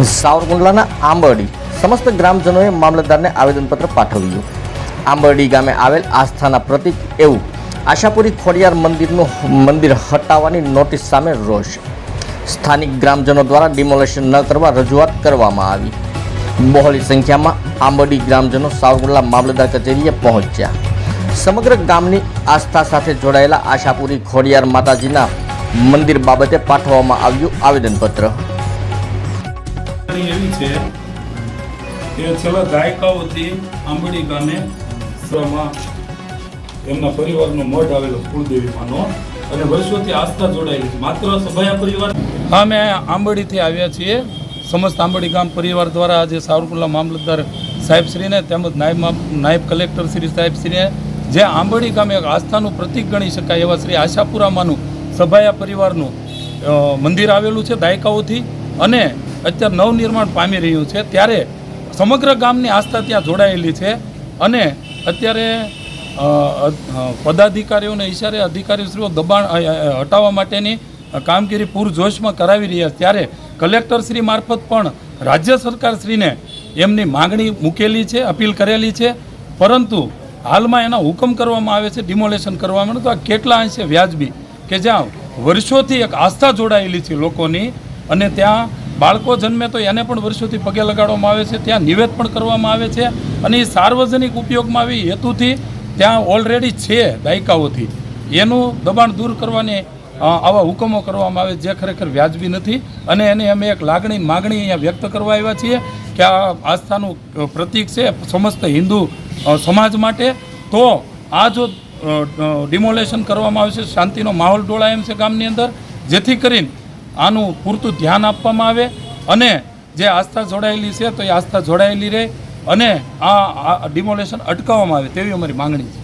સાવરકુંડલાના આંબરડી સમસ્ત ગ્રામજનોએ મામલતદારને આવેદનપત્ર પાઠવ્યું. આંબરડી ગામે આવેલ આસ્થાના પ્રતીક એવું આશાપુરી ખોડિયાર મંદિરનું મંદિર હટાવવાની નોટિસ સામે રોષ. સ્થાનિક ગ્રામજનો દ્વારા ડિમોલેશન ન કરવા રજૂઆત કરવામાં આવી. બહોળી સંખ્યામાં આંબરડી ગ્રામજનો સાવરકુંડલા મામલતદાર કચેરીએ પહોંચ્યા. સમગ્ર ગામની આસ્થા સાથે જોડાયેલા આશાપુરી ખોડિયાર માતાજીના મંદિર બાબતે પાઠવવામાં આવ્યું આવેદનપત્ર. એવી છે કે છેલ્લા દાયકાઓથી આંબડી ગામે સમાં એમના પરિવારનો મઢ આવેલો કુળદેવીમાંનો અને વર્ષોથી આસ્થા જોડાયેલી છે. માત્ર સભાયા પરિવાર અમે આંબડીથી આવ્યા છીએ. સમસ્ત આંબડી ગામ પરિવાર દ્વારા આજે સાવરકુંડલા મામલતદાર સાહેબશ્રીને તેમજ નાયબ નાયબ કલેક્ટર શ્રી સાહેબશ્રીને જે આંબડી ગામે એક આસ્થાનું પ્રતિક ગણી શકાય એવા શ્રી આશાપુરામાંનું સભાયા પરિવારનું મંદિર આવેલું છે દાયકાઓથી. અને અત્યારે નવનિર્માણ પામી રહ્યું છે. ત્યારે સમગ્ર ગામની આસ્થા ત્યાં જોડાયેલી છે અને અત્યારે પદાધિકારીઓને, ઈશારે અધિકારીશ્રીઓ દબાણ હટાવવા માટેની કામગીરી પૂરજોશમાં કરાવી રહ્યા ત્યારે કલેક્ટરશ્રી મારફત પણ રાજ્ય સરકારશ્રીને એમની માગણી મૂકેલી છે, અપીલ કરેલી છે. પરંતુ હાલમાં એના હુકમ કરવામાં આવે છે, ડિમોલેશન કરવામાં તો આ કેટલા અંશે વ્યાજબી કે જ્યાં વર્ષોથી એક આસ્થા જોડાયેલી છે લોકોની અને ત્યાં બાળકો જન્મે તો એને પણ વર્ષોથી પગે લગાડવામાં આવે છે, ત્યાં નિવેદ પણ કરવામાં આવે છે અને એ સાર્વજનિક ઉપયોગમાં આવી હેતુથી ત્યાં ઓલરેડી છે દાયકાઓથી. એનું દબાણ દૂર કરવાની આવા હુકમો કરવામાં આવે જે ખરેખર વ્યાજબી નથી અને એને અમે એક લાગણી, માગણી અહીંયા વ્યક્ત કરવા આવ્યા છીએ કે આ આસ્થાનું પ્રતિક છે સમસ્ત હિન્દુ સમાજ માટે. તો આ જો ડિમોલેશન કરવામાં આવશે, શાંતિનો માહોલ ડોળાય એમ છે ગામની અંદર. જેથી કરીને આનું પૂરતું ધ્યાન આપવામાં આવે અને જે આસ્થા જોડાયેલી છે તો એ આસ્થા જોડાયેલી રહે અને આ ડિમોલેશન અટકાવવામાં આવે તેવી અમારી માંગણી છે.